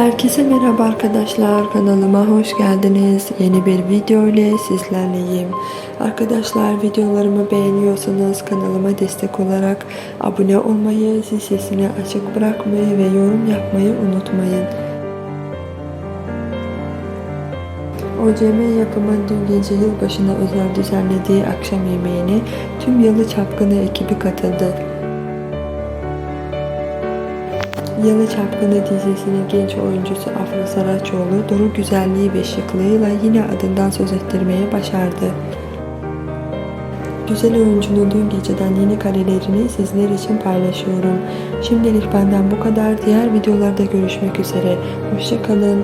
Herkese merhaba arkadaşlar kanalıma hoş geldiniz. Yeni bir video ile sizlerleyim. Arkadaşlar videolarımı beğeniyorsanız kanalıma destek olarak abone olmayı, zil sesini açık bırakmayı ve yorum yapmayı unutmayın. OCM yapımı dün gece yılbaşına özel düzenlediği akşam yemeğine tüm Yalı Çapkını ekibi katıldı. Yalı Çapkını dizisinin genç oyuncusu Afra Saraçoğlu duru güzelliği ve şıklığıyla yine adından söz ettirmeye başardı. Güzel oyuncunun dün geceden yeni karelerini sizler için paylaşıyorum. Şimdilik benden bu kadar. Diğer videolarda görüşmek üzere. Hoşçakalın.